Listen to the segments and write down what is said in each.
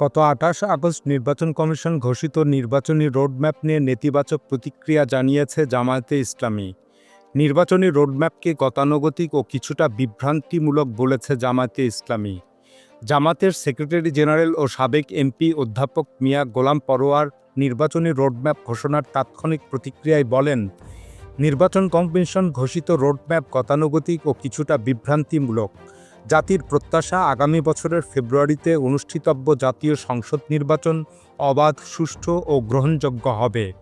গত আঠাশ আগস্ট নির্বাচন কমিশন ঘোষিত নির্বাচনী রোডম্যাপ নিয়ে নেতিবাচক প্রতিক্রিয়া জানিয়েছে জামায়াতে ইসলামী। নির্বাচনী রোডম্যাপকে গতানুগতিক ও কিছুটা বিভ্রান্তিমূলক বলেছে জামায়াতে ইসলামী। জামাতের সেক্রেটারি জেনারেল ও সাবেক এমপি অধ্যাপক মিয়া গোলাম পরোয়ার নির্বাচনী রোডম্যাপ ঘোষণার তাৎক্ষণিক প্রতিক্রিয়ায় বলেন, নির্বাচন কমিশন ঘোষিত রোডম্যাপ গতানুগতিক ও কিছুটা বিভ্রান্তিমূলক। জাতির প্রত্যাশা আগামী বছরের ফেব্রুয়ারিতে অনুষ্ঠিতব্য জাতীয় সংসদ নির্বাচন অবাধ, সুষ্ঠু ও গ্রহণযোগ্য হবে।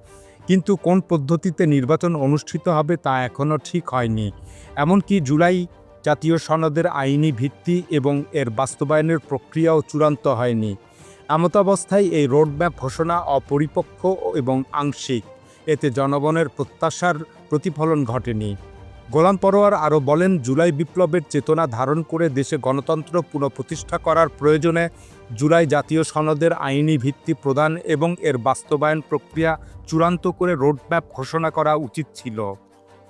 কিন্তু কোন পদ্ধতিতে নির্বাচন অনুষ্ঠিত হবে তা এখনও ঠিক হয়নি। এমনকি জুলাই জাতীয় সনদের আইনি ভিত্তি এবং এর বাস্তবায়নের প্রক্রিয়াও চূড়ান্ত হয়নি। এমতাবস্থায় এই রোডম্যাপ ঘোষণা অপরিপক্ক এবং আংশিক। এতে জনগণের প্রত্যাশার প্রতিফলন ঘটেনি। গোলাম পরোয়ার আরও বলেন, জুলাই বিপ্লবের চেতনা ধারণ করে দেশে গণতন্ত্র পুনঃপ্রতিষ্ঠা করার প্রয়োজনে জুলাই জাতীয় সনদের আইনি ভিত্তি প্রদান এবং এর বাস্তবায়ন প্রক্রিয়া চূড়ান্ত করে রোডম্যাপ ঘোষণা করা উচিত ছিল।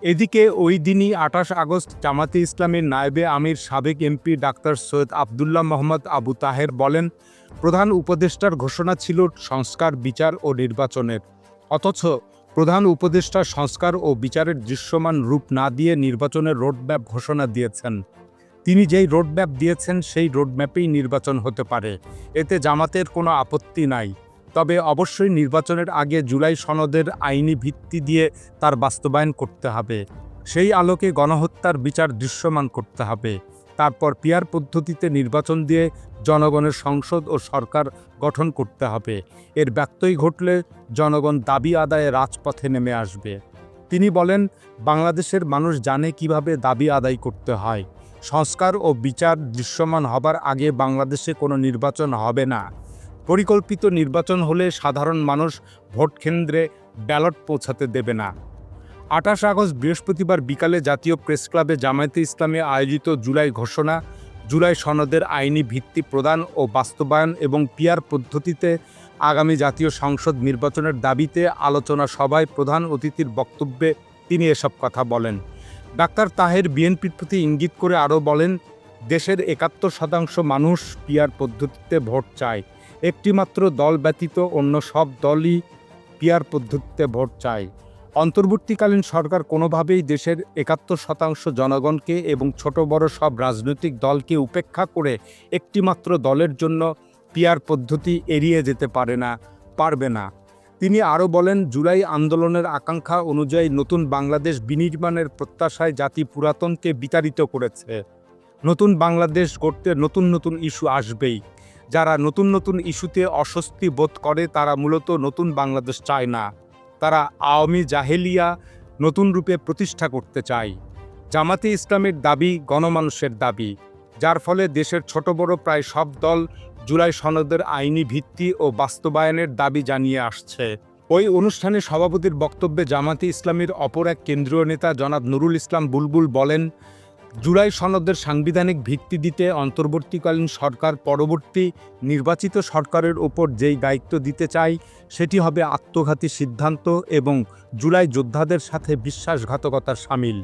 এদিকে ওই দিনই আঠাশ আগস্ট জামাতে ইসলামের নায়েবে আমির সাবেক এমপি ডাক্তার সৈয়দ আবদুল্লাহ মোহাম্মদ আবু তাহের বলেন, প্রধান উপদেষ্টার ঘোষণা ছিল সংস্কার, বিচার ও নির্বাচনের। অথচ প্রধান উপদেষ্টা সংস্কার ও বিচারের দৃশ্যমান রূপ না দিয়ে নির্বাচনের রোডম্যাপ ঘোষণা দিয়েছেন। তিনি যেই রোডম্যাপ দিয়েছেন, সেই রোডম্যাপেই নির্বাচন হতে পারে। এতে জামাতের কোনো আপত্তি নাই। তবে অবশ্যই নির্বাচনের আগে জুলাই সনদের আইনি ভিত্তি দিয়ে তার বাস্তবায়ন করতে হবে। সেই আলোকে গণহত্যার বিচার দৃশ্যমান করতে হবে। তারপর পিয়ার পদ্ধতিতে নির্বাচন দিয়ে জনগণের সংসদ ও সরকার গঠন করতে হবে। এর ব্যক্তই ঘটলে জনগণ দাবি আদায়ে রাজপথে নেমে আসবে। তিনি বলেন, বাংলাদেশের মানুষ জানে কীভাবে দাবি আদায় করতে হয়। সংস্কার ও বিচার দৃশ্যমান হবার আগে বাংলাদেশে কোনো নির্বাচন হবে না। পরিকল্পিত নির্বাচন হলে সাধারণ মানুষ ভোট কেন্দ্রে ব্যালট পৌঁছাতে দেবে না। আঠাশ আগস্ট বৃহস্পতিবার বিকালে জাতীয় প্রেস ক্লাবে জামায়াতে ইসলামে আয়োজিত জুলাই ঘোষণা, জুলাই সনদের আইনি ভিত্তি প্রদান ও বাস্তবায়ন এবং পিয়ার পদ্ধতিতে আগামী জাতীয় সংসদ নির্বাচনের দাবিতে আলোচনা সভায় প্রধান অতিথির বক্তব্যে তিনি এসব কথা বলেন। ডাক্তার তাহের বিএনপির প্রতি ইঙ্গিত করে আরও বলেন, দেশের একাত্তর শতাংশ মানুষ পিয়ার পদ্ধতিতে ভোট চায়। একটিমাত্র দল ব্যতীত অন্য সব দলই পিয়ার পদ্ধতিতে ভোট চায়। অন্তর্বর্তীকালীন সরকার কোনোভাবেই দেশের একাত্তর শতাংশ জনগণকে এবং ছোট বড় সব রাজনৈতিক দলকে উপেক্ষা করে একটিমাত্র দলের জন্য পিয়ার পদ্ধতি এড়িয়ে যেতে পারে না, পারবে না। তিনি আরও বলেন, জুলাই আন্দোলনের আকাঙ্ক্ষা অনুযায়ী নতুন বাংলাদেশ বিনির্মাণের প্রত্যাশায় জাতি পুরাতনকে বিতাড়িত করেছে। নতুন বাংলাদেশ গড়তে নতুন নতুন ইস্যু আসবেই। যারা নতুন নতুন ইস্যুতে অস্বস্তি বোধ করে, তারা মূলত নতুন বাংলাদেশ চায় না। তারা আওয়ামী জাহেলিয়া নতুন রূপে প্রতিষ্ঠা করতে চায়। জামাতে ইসলামের দাবি গণমানুষের দাবি, যার ফলে দেশের ছোট বড় প্রায় সব দল জুলাই সনদের আইনি ভিত্তি ও বাস্তবায়নের দাবি জানিয়ে আসছে। ওই অনুষ্ঠানে সভাপতির বক্তব্যে জামাতে ইসলামের অপর এক কেন্দ্রীয় নেতা জনাব নুরুল ইসলাম বুলবুল বলেন জুলাই সনদের সাংবিধানিক ভিত্তি দিতে অন্তর্বর্তীকালীন সরকার পরবর্তী নির্বাচিত সরকারের ওপর যেই দায়িত্ব দিতে চাই সেটি হবে আত্মঘাতী সিদ্ধান্ত এবং জুলাই যোদ্ধাদের সাথে বিশ্বাসঘাতকতার সামিল।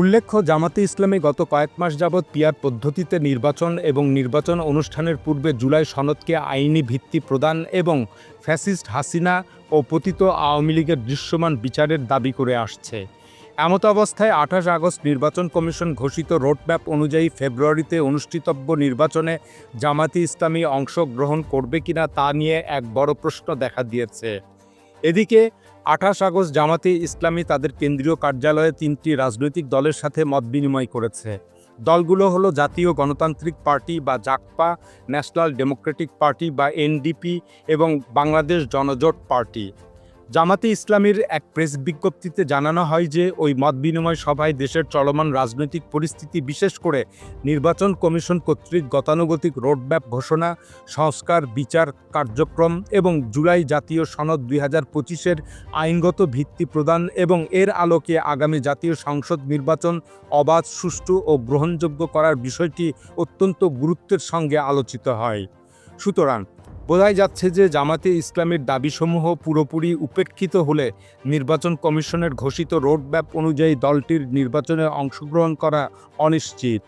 উল্লেখ্য, জামাতে ইসলামী গত কয়েক মাস যাবৎ পিয়ার পদ্ধতিতে নির্বাচন এবং নির্বাচন অনুষ্ঠানের পূর্বে জুলাই সনদকে আইনি ভিত্তি প্রদান এবং ফ্যাসিস্ট হাসিনা ও পতিত আওয়ামী লীগের দৃশ্যমান বিচারের দাবি করে আসছে। এমত অবস্থায় আঠাশ আগস্ট নির্বাচন কমিশন ঘোষিত রোডম্যাপ অনুযায়ী ফেব্রুয়ারিতে অনুষ্ঠিতব্য নির্বাচনে জামাতি ইসলামী অংশগ্রহণ করবে কিনা তা নিয়ে এক বড় প্রশ্ন দেখা দিয়েছে। এদিকে আঠাশ আগস্ট জামাতে ইসলামী তাদের কেন্দ্রীয় কার্যালয়ে তিনটি রাজনৈতিক দলের সাথে মত বিনিময় করেছে। দলগুলো হলো জাতীয় গণতান্ত্রিক পার্টি বা জাকপা ন্যাশনাল ডেমোক্রেটিক পার্টি বা এনডিপি এবং বাংলাদেশ জনজোট পার্টি। জামাতে ইসলামীর এক প্রেস বিজ্ঞপ্তিতে জানানো হয় যে ওই মত বিনিময় সভায় দেশের চলমান রাজনৈতিক পরিস্থিতি বিশেষ করে নির্বাচন কমিশন কর্তৃক গতানুগতিক রোডম্যাপ ঘোষণা, সংস্কার, বিচার কার্যক্রম এবং জুলাই জাতীয় সনদ দুই হাজার পঁচিশের আইনগত ভিত্তি প্রদান এবং এর আলোকে আগামী জাতীয় সংসদ নির্বাচন অবাধ, সুষ্ঠু ও গ্রহণযোগ্য করার বিষয়টি অত্যন্ত গুরুত্বের সঙ্গে আলোচিত হয়। সুতরাং বোঝাই যাচ্ছে যে জামাতে ইসলামের দাবিসমূহ পুরোপুরি উপেক্ষিত হলে নির্বাচন কমিশনের ঘোষিত রোডম্যাপ অনুযায়ী দলটির নির্বাচনে অংশগ্রহণ করা অনিশ্চিত।